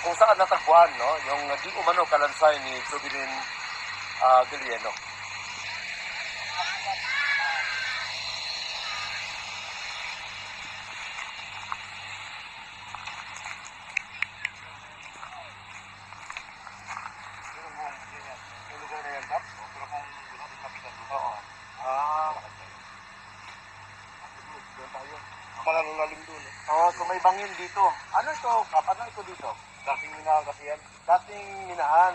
kung saan natagpuan, no? Yung di umano kalansay ni Jubilin uh, Galieno. Doon, Oo. Ah, tayo. Malalalim doon. Eh. oh, so may bangin dito. Ano ito, Kap? Ano ito dito? Dating minahan kasi yan. dating minahan.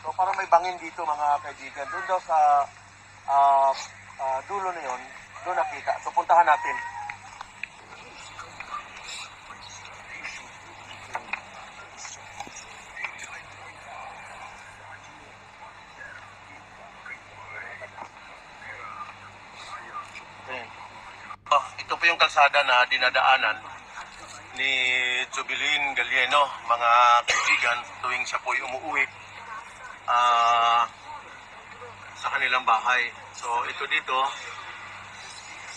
So parang may bangin dito mga kaibigan. Doon daw sa ah, ah, dulo na yon, doon nakita. So puntahan natin. Oh, ito po yung kalsada na dinadaanan ni Jubilin Galieno, mga kaibigan, tuwing siya po'y umuwi ah, sa kanilang bahay. So ito dito,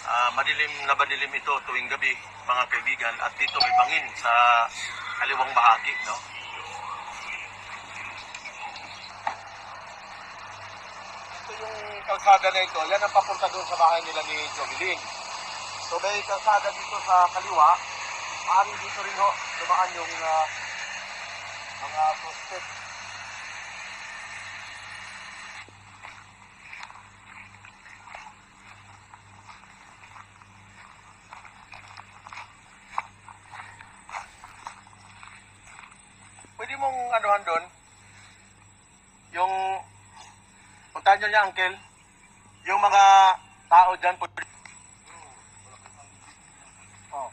ah, madilim na madilim ito tuwing gabi, mga kaibigan, at dito may bangin sa kaliwang bahagi, no? Ito yung kalsada na ito, yan ang papunta doon sa bahay nila ni Jubilin. So may kalsada dito sa kaliwa, maaaring dito rin ho, dumaan yung ah, mga suspect. Pwede mong anuhan doon, yung, puntahan nyo niya, uncle, yung mga tao dyan, pwede, Oh.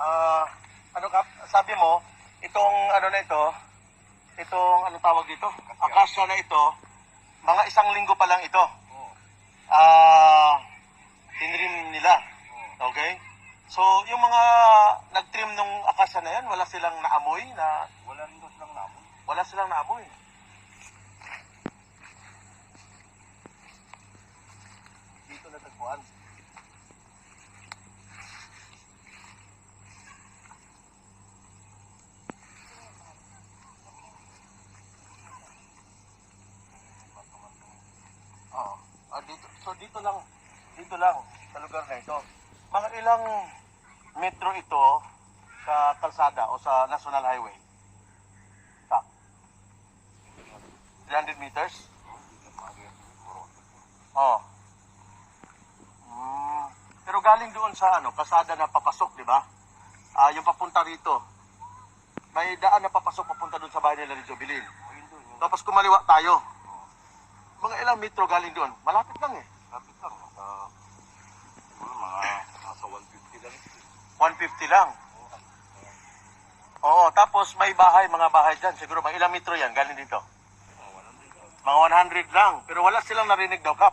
Ah, ano kap, sabi mo, itong ano na ito, itong ano tawag dito, akasya na ito, mga isang linggo pa lang ito. Ah, tinrim nila. Okay? So, yung mga nag-trim nung akasya na yan, wala silang naamoy na, Wala rin silang namon. wala silang naamoy. Dito natagpuan. Oo. Ah, dito, dito lang, dito lang, sa lugar na ito. Mga ilang metro ito sa kalsada o sa National Highway? Tak. 300 meters? Oo. Mm, pero galing doon sa ano, kalsada na papasok, di ba? Ah, yung papunta rito. May daan na papasok papunta doon sa bahay nila ni Jobilin. Tapos kumaliwa tayo. Mga ilang metro galing doon. Malapit lang eh. Lapit lang. Sa, siguro mga nasa 150 lang. 150 lang. Oo, tapos may bahay, mga bahay dyan. Siguro mga ilang metro yan galing dito. Mga 100 lang. Mga 100 lang. Pero wala silang narinig daw, Kap.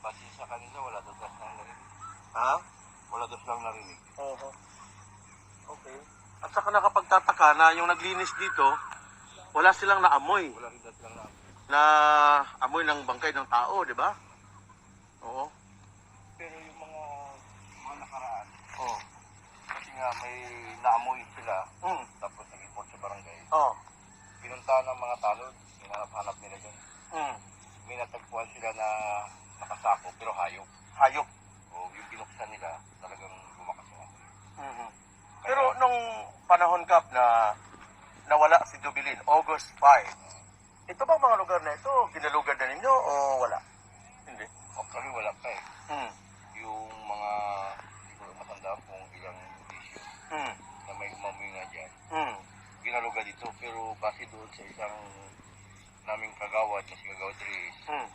Base sa kanila, wala doon silang narinig. Ha? Wala doon silang narinig. Oo. Okay. At saka nakapagtataka na yung naglinis dito, wala silang naamoy. Wala rin silang namon. Na amoy ng bangkay ng tao, di ba? Oo. Pero yung mga mga nakaraan, Oo. kasi nga may naamoy sila, Mm. tapos nag-report sa barangay. Oo. Pinuntahan ng mga tanod, hinanap-hanap nila dyan. Mm. May natagpuan sila na nakasako, pero hayop. Hayop. O yung binuksan nila, talagang lumakas yung amoy. Mhm. Pero nung panahon kap na nawala si Jubilin, August 5, ito bang mga lugar na ito, ginalugan na ninyo o wala? Hindi. Actually, wala pa eh. Hmm. Yung mga, hindi ko matandaan kung ilang issue Hmm. na may umamoy nga dyan. Hmm. Ginaluga dito, pero base doon sa isang naming kagawad na si Kagawad Reyes, Hmm.